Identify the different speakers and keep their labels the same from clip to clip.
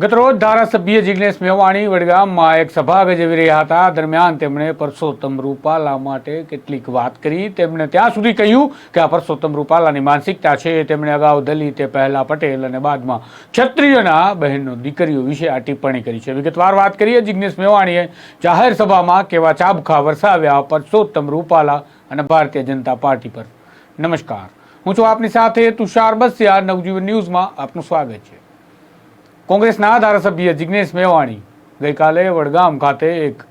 Speaker 1: ગતરોજ ધારાસભ્ય જિગ્નેશ મેવાણી વડગામમાં એક સભા ગજવી રહ્યા હતા. દરમિયાન તેમણે પરસોત્તમ રૂપાલા માટે કેટલીક વાત કરી. તેમણે ત્યાં સુધી કહ્યું કે આ પરસોત્તમ રૂપાલાની માનસિકતા છે. તેમણે અગાઉ દલિત પહેલા પટેલ અને બાદમાં ક્ષત્રિયના બહેનો દીકરીઓ વિશે આ ટિપ્પણી કરી છે. વિગતવાર વાત કરીએ, જિગ્નેશ મેવાણીએ જાહેર સભામાં કેવા ચાબખા વરસાવ્યા પરસોત્તમ રૂપાલા અને ભારતીય જનતા પાર્ટી પર. નમસ્કાર. હું છું આપની સાથે તુષાર બસિયા. નવજીવન ન્યૂઝમાં આપનું સ્વાગત છે. કોંગ્રેસના ધારાસભ્ય જિગ્નેશ મેવાણી ગઈકાલે વડગામ ખાતે એક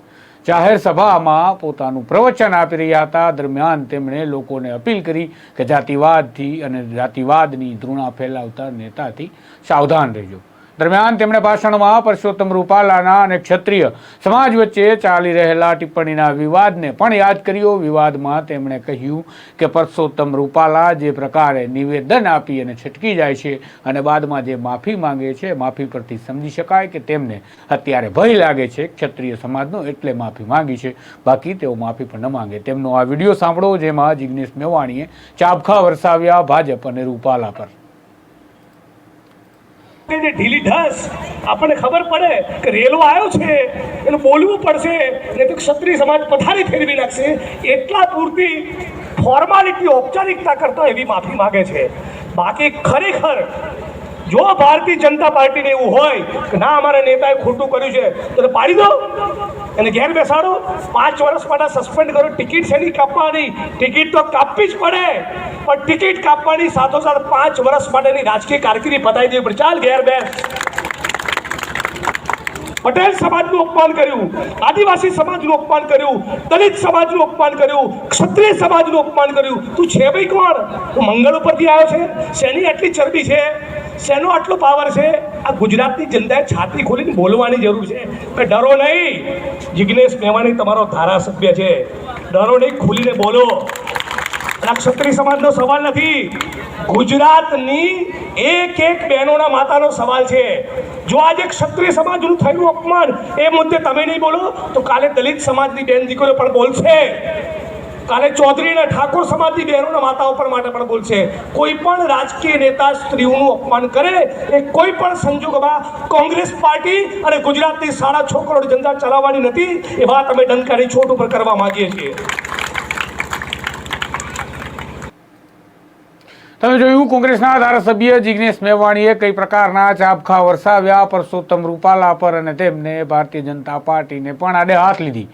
Speaker 1: જાહેર સભામાં પોતાનું પ્રવચન આપી રહ્યા હતા. દરમિયાન તેમણે લોકોને અપીલ કરી કે જાતિવાદથી અને જાતિવાદની ધૃણા ફેલાવતા નેતાથી સાવધાન રહેજો. દરમિયાન તેમણે ભાષણમાં પરસોત્તમ રૂપાલાના અને ક્ષત્રિય સમાજ વચ્ચે ચાલી રહેલા ટિપ્પણીના વિવાદને પણ યાદ કર્યો. વિવાદમાં તેમણે કહ્યું કે પરસોત્તમ રૂપાલા જે પ્રકારે નિવેદન આપી અને છટકી જાય છે અને બાદમાં જે માફી માંગે છે, માફી પરથી સમજી શકાય કે તેમને અત્યારે ભય લાગે છે. ક્ષત્રિય સમાજનો એટલે માફી માંગી છે. બાકી તેઓ માફી પણ ન માંગે. તેમનો આ વીડિયો સાંભળો, જેમાં જિગ્નેશ મેવાણીએ ચાબખા વરસાવ્યા ભાજપ અને રૂપાલા પર.
Speaker 2: કે ઢીલી ઢસ. આપણને ખબર પડે કે રેલવો આવ્યો છે, એનું બોલવું પડશે નહીં તો ક્ષત્રિય સમાજ પથારી ફેરવી નાખશે. એટલા પૂરતી ફોર્માલિટી ઔપચારિકતા કરતા એવી માફી માગે છે. બાકી ખરેખર જો ભારતીય જનતા પાર્ટીને એવું હોય કે ના, અમારા નેતાએ ખોટું કર્યું છે, તો પાડી દો. એને ઘેર બેસાડો. પાંચ વર્ષ માટે સસ્પેન્ડ કરો. ટિકિટ શેની કાપવાની? ટિકિટ તો કાપવી જ પડે. પણ ટિકિટ કાપવાની સાથોસાથ પાંચ વર્ષ માટેની રાજકીય કારકિર્દી પતાવી દેવી પડે. ચાલ, ઘેર બેસ. પટેલ સમાજનું અપમાન કર્યું. આદિવાસી સમાજનું અપમાન કર્યું. દલિત સમાજનું અપમાન કર્યું. ક્ષત્રિય સમાજનું અપમાન કર્યું. તું છે ભાઈ કોણ? તું મંગળ ઉપરથી આવ્યો છે. શેની આટલી ચરબી છે? શેનો આટલો પાવર છે? આ ગુજરાતની જનતાએ છાતી ખોલીને બોલવાની જરૂર છે. કે ડરો નહીં. જિગ્નેશ મેવાણી તમારો ધારાસભ્ય છે. ડરો નહીં, ખુલીને બોલો. આ ક્ષત્રિય સમાજનો સવાલ નથી. ગુજરાતની એક એક બહેનોના માતાનો સવાલ છે. જો આજે ક્ષત્રિય સમાજનું થયેલું અપમાન, એ મુદ્દે તમે નહીં બોલો, તો કાલે દલિત સમાજની બેન દીકરીઓ પણ બોલશે. કાલે ચૌધરી ઠાકોર સમાજની બહેનોના માતા ઉપર માટે પણ બોલશે. કોઈ પણ રાજકીય નેતા સ્ત્રીઓનું અપમાન કરે, એ કોઈ પણ સંજોગોમાં કોંગ્રેસ પાર્ટી અને ગુજરાતની સાડા છ કરોડ જનતા ચલાવવાની નથી, એ વાત અમે ડંકારી છોટ ઉપર કરવા માંગીએ છીએ.
Speaker 1: તમે જોયું, કોંગ્રેસના ધારાસભ્ય જિગ્નેશ મેવાણીએ કઈ પ્રકારના ચાપખા વરસાવ્યા, પરસોત્તમ રૂપાલા પર અને તેમને ભારતીય જનતા પાર્ટીને પણ આડે હાથ લીધી.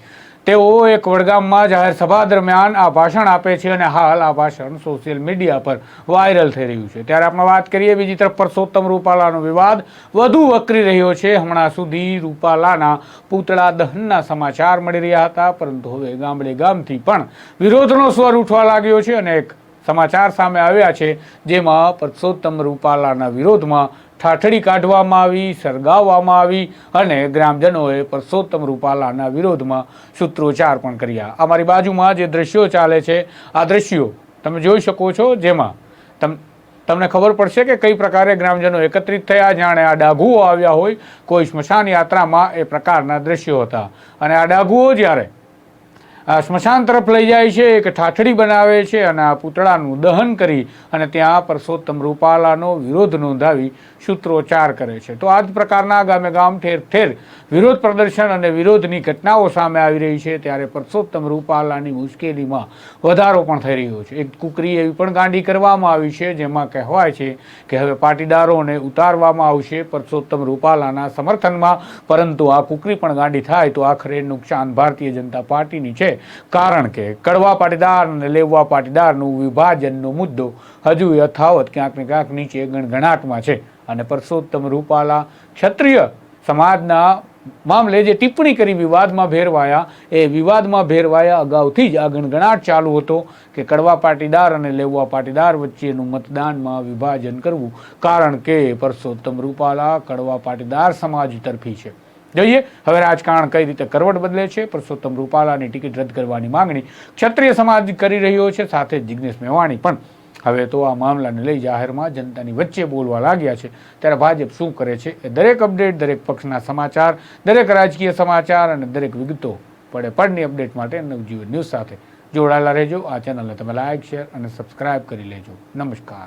Speaker 1: તેઓ એક વડગામમાં જાહેર સભા દરમિયાન આ ભાષણ આપે છે અને હાલ આ ભાષણ સોશિયલ મીડિયા પર વાયરલ થઈ રહ્યું છે. ત્યારે આપણે વાત કરીએ બીજી તરફ પરસોત્તમ રૂપાલાનો વિવાદ વધુ વકરી રહ્યો છે. હમણાં સુધી રૂપાલાના પૂતળા દહનના સમાચાર મળી રહ્યા હતા, પરંતુ હવે ગામડે ગામથી પણ વિરોધનો સ્વર ઉઠવા લાગ્યો છે અને એક સમાચાર સામે આવ્યા છે, જેમાં પરસોત્તમ રૂપાલાના વિરોધમાં ઠાઠડી કાઢવામાં આવી, સળગાવવામાં આવી અને ગ્રામજનોએ પરસોત્તમ રૂપાલાના વિરોધમાં સૂત્રોચ્ચાર પણ કર્યા. અમારી બાજુમાં જે દ્રશ્યો ચાલે છે, આ દ્રશ્યો તમે જોઈ શકો છો જેમાં તમ, તમને ખબર પડશે કે કઈ પ્રકારે ગ્રામજનો એકત્રિત થયા, જાણે આ ડાઘુઓ આવ્યા હોય. કોઈ સ્મશાન યાત્રામાં એ પ્રકારના દ્રશ્યો હતા. અને આ ડાઘુઓ જ્યારે આ સ્મશાન તરફ લઈ જાય છે, એક ઠાઠડી બનાવે છે અને આ પૂતળાનું દહન કરી અને ત્યાં પરસોત્તમ રૂપાલાનો વિરોધ નોંધાવી સૂત્રોચ્ચાર કરે છે. તો આ જ પ્રકારના ગામે ગામ ઠેર ઠેર વિરોધ પ્રદર્શન અને વિરોધની ઘટનાઓ સામે આવી રહી છે, ત્યારે પરસોત્તમ રૂપાલાની મુશ્કેલીમાં વધારો પણ થઈ રહ્યો છે. એક કુકરી એવી પણ ગાંડી કરવામાં આવી છે, જેમાં કહેવાય છે કે હવે પાટીદારોને ઉતારવામાં આવશે પરસોત્તમ રૂપાલાના સમર્થનમાં, પરંતુ આ કુકરી પણ ગાંડી થાય તો આખરે નુકસાન ભારતીય જનતા પાર્ટીની છે. કારણ કે કડવા પાટીદાર અને લેવા પાટીદારનું વિભાજનનો મુદ્દો હજુ યથાવત ક્યાંક ને ક્યાંક નીચે ગણગણાટમાં છે. અને પરસોત્તમ રૂપાલા ક્ષત્રિય સમાજના મામલે જે ટિપ્પણી કરી વિવાદમાં ભેરવાયા, એ વિવાદમાં ભેરવાયા અગાઉથી જ આ ગણગણાટ ચાલુ હતો કે કડવા પાટીદાર અને લેવા પાટીદાર વચ્ચેનું મતદાનમાં વિભાજન કરવું. કારણ કે પરસોત્તમ રૂપાલા કડવા પાટીદાર સમાજ તરફી છે. જોઈએ. હવે રાજકારણ કઈ રીતે કરવટ બદલે છે? પરસોત્તમ રૂપાલાની ટિકિટ રદ કરવાની માંગણી ક્ષત્રિય સમાજ કરી રહ્યો છે, સાથે જિગ્નેશ મેવાણી પણ. હવે તો આ મામલાને લઈ જાહેરમાં જનતાની વચ્ચે બોલવા લાગ્યા છે. ત્યારે ભાજપ શું કરે છે? એ દરેક અપડેટ, દરેક પક્ષના સમાચાર, દરેક રાજકીય સમાચાર અને દરેક વિગતો પડે પડની અપડેટ માટે નવજીવન ન્યૂઝ સાથે જોડાયેલા રહેજો. આ ચેનલને તમે લાઇક શેર અને સબસ્ક્રાઇબ કરી લેજો. નમસ્કાર.